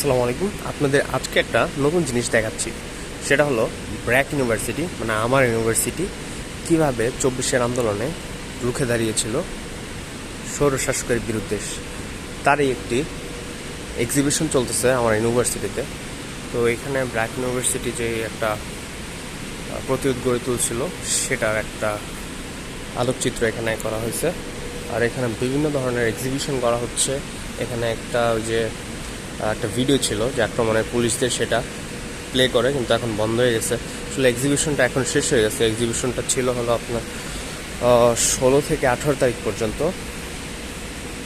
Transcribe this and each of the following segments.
আসসালামু আলাইকুম। আপনাদের আজকে একটা নতুন জিনিস দেখাচ্ছি। সেটা হলো ব্র্যাক ইউনিভার্সিটি মানে আমার ইউনিভার্সিটি কীভাবে চব্বিশের আন্দোলনে রুখে দাঁড়িয়েছিল সৌরশাসকের বিরুদ্ধে। তারই একটি এক্সিবিশন চলতেছে আমার ইউনিভার্সিটিতে। তো এখানে ব্র্যাক ইউনিভার্সিটি যে একটা প্রতিরোধ গড়ে তুলছিল, সেটার একটা আলোকচিত্র এখানে করা হয়েছে। আর এখানে বিভিন্ন ধরনের এক্সিবিশন করা হচ্ছে। এখানে একটা ওই যে একটা ভিডিও ছিল যে আক্রমণের পুলিশদের সেটা প্লে করে, কিন্তু এখন বন্ধ হয়ে গেছে। আসলে এক্সিবিশনটা এখন শেষ হয়ে গেছে। এক্সিবিশনটা ছিল হলো আপনার ষোলো থেকে আঠারো তারিখ পর্যন্ত।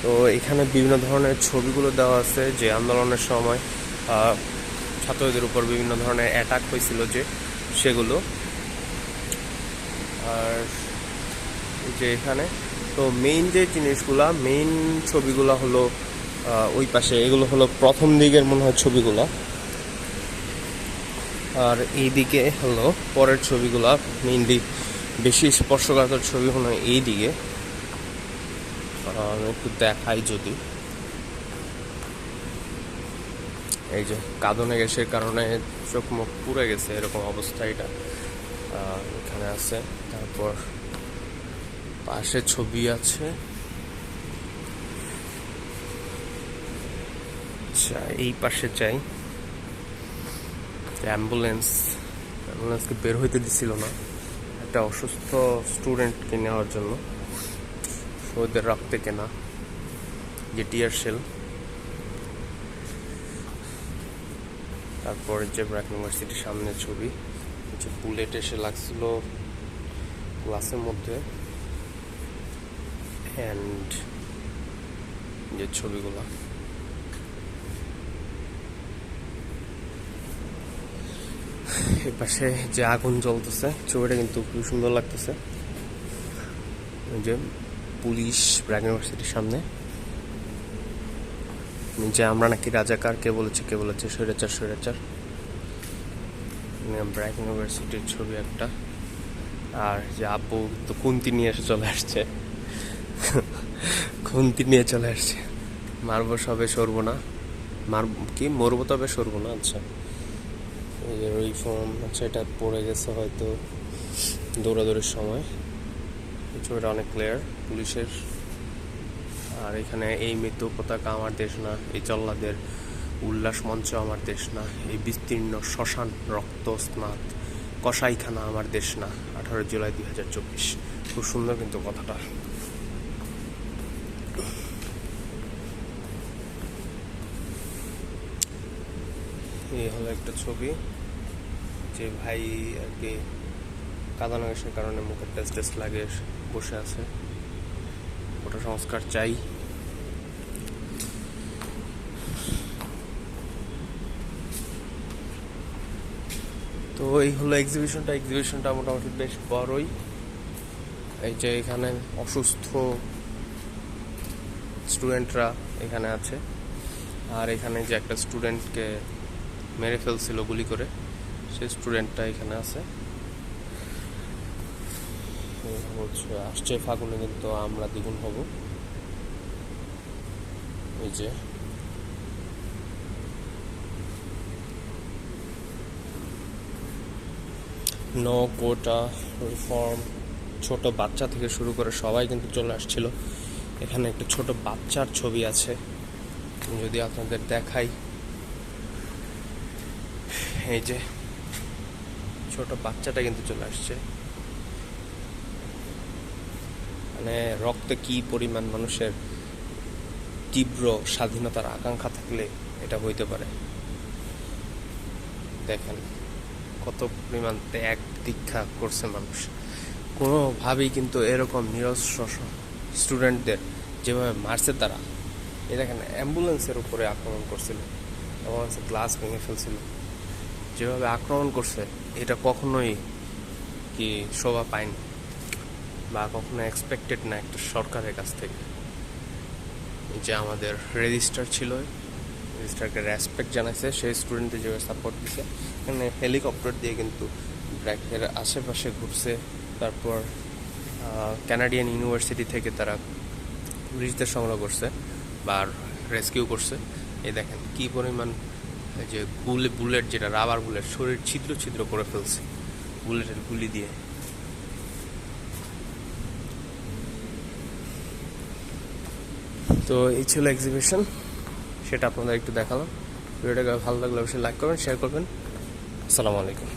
তো এখানে বিভিন্ন ধরনের ছবিগুলো দেওয়া আছে যে আন্দোলনের সময় ছাত্রদের উপর বিভিন্ন ধরনের অ্যাটাক হয়েছিল যে সেগুলো। আর যে এখানে, তো মেইন যে জিনিসগুলা মেইন ছবিগুলো হলো ওই পাশে, এগুলো হলো প্রথম দিকের মনে হয় ছবিগুলা। আর এইদিকে হলো পরের ছবিগুলা মেইনলি বেশি স্পর্শকাতর ছবি হলো এই দিকে। একটু দেখাই যদি। এই যে, কাঁদনে গ্যাসের কারণে চোখ মুখ পুড়ে গেছে, এরকম অবস্থা এটা। এখানে আছে, তারপর পাশে ছবি আছে। আচ্ছা এই পাশে চাই। অ্যাম্বুলেন্স অ্যাম্বুলেন্সকে বের হইতে দিছিল না। একটা অসুস্থ স্টুডেন্টকে নেওয়ার জন্য। ওদের রক্তে কেনা। যে টিয়ার শেল তারপর যে ব্র্যাক ইউনিভার্সিটির সামনে ছবি। যে বুলেট এসে লাগছিল ক্লাসের মধ্যে। অ্যান্ড যে ছবিগুলো। পাশে যে আগুন জ্বলতেছে ছবিটা কিন্তু খুব সুন্দর লাগতেছে। যে পুলিশ, ব্র্যাক ইউনিভার্সিটির সামনে। যে আমরা নাকি রাজাকার, কে বলেছে কে বলেছে, স্বৈরাচার স্বৈরাচার। ব্র্যাক ইউনিভার্সিটির ছবি একটা। আর যে আব্বু তো কুন্তি নিয়ে এসে চলে আসছে। খুন্তি নিয়ে চলে আসছে। মারবো সবে সরবো না। মার, কি? মরবো তবে সরবো না? আচ্ছা। ইউনিফর্ম আচ্ছা এটা পড়ে গেছে হয়তো দৌড়াদৌড়ির সময়। ছবিটা অনেক ক্লিয়ার পুলিশের। আর এখানে এই মৃত্যু পতাকা আমার দেশ না, এই জল্লাদের উল্লাস মঞ্চ আমার দেশ না, এই বিস্তীর্ণ শ্মশান রক্ত স্নাত কসাইখানা আমার দেশ না, আঠারো জুলাই দুই হাজার চব্বিশ। খুব সুন্দর কিন্তু কথাটা। এই হলো একটা ছবি যে ভাই আর কি কাঁদানো গ্যাসের কারণে মুখের টেস্ট টেস্ট লাগে বসে আছে। ওটা সংস্কার চাই। তো এই হলো এক্সিবিশনটা এক্সিবিশনটা মোটামুটি বেশ বড়ই। এই যে এখানে অসুস্থ স্টুডেন্টরা এখানে আছে। আর এখানে যে একটা স্টুডেন্টকে মেরে ফেলছিল গুলি করে। সেই স্টুডেন্টটা এখানে আছে। হচ্ছে, আসছে ফাগুনে কিন্তু আমরা দ্বিগুণ হব। এই যে। নো কোটা রিফর্ম ছোট বাচ্চা থেকে শুরু করে সবাই কিন্তু চলে আসছিল। এখানে একটা ছোট বাচ্চার ছবি আছে। যদি আপনাদের দেখাই। এই যে ছোট বাচ্চাটা কিন্তু চলে আসছে। মানে রক্তে কি পরিমাণ মানুষের তীব্র স্বাধীনতার আকাঙ্ক্ষা থাকলে এটা হইতে পারে? দেখেন, কত পরিমাণ ত্যাগ দীক্ষা করছে মানুষ। কোনোভাবেই কিন্তু এরকম নিরস্ব স্টুডেন্টদের যেভাবে মারছে তারা। এ দেখেন, অ্যাম্বুলেন্সের উপরে আক্রমণ করছিল। অ্যাম্বুলেন্সের গ্লাস ভেঙে ফেলছিল। যেভাবে আক্রমণ করছে, এটা কখনোই কি শোভা পায়নি বা কখনো এক্সপেক্টেড না একটা সরকারের কাছ থেকে। যে আমাদের রেজিস্টার ছিল রেজিস্টারকে রেসপেক্ট জানাইছে, সেই স্টুডেন্টদের যেভাবে সাপোর্ট দিছে। এখানে হেলিকপ্টার দিয়ে কিন্তু ব্র্যাকের আশেপাশে ঘুরছে। তারপর ক্যানাডিয়ান ইউনিভার্সিটি থেকে তারা পুলিশদের সংগ্রহ করছে বা রেস্কিউ করছে। এই দেখেন কী পরিমাণ যে বুলে বুলেট যেটা রাবার বুলেট শরীর ছিদ্র ছিদ্র করে ফেলছে। বুলেটের গুলি দিয়ে। তো এই ছিল এক্সিবিশন সেটা আপনাদের একটু দেখালাম। ভিডিওটাকে ভালো লাগলে অবশ্যই লাইক করবেন শেয়ার করবেন। আসসালামু আলাইকুম।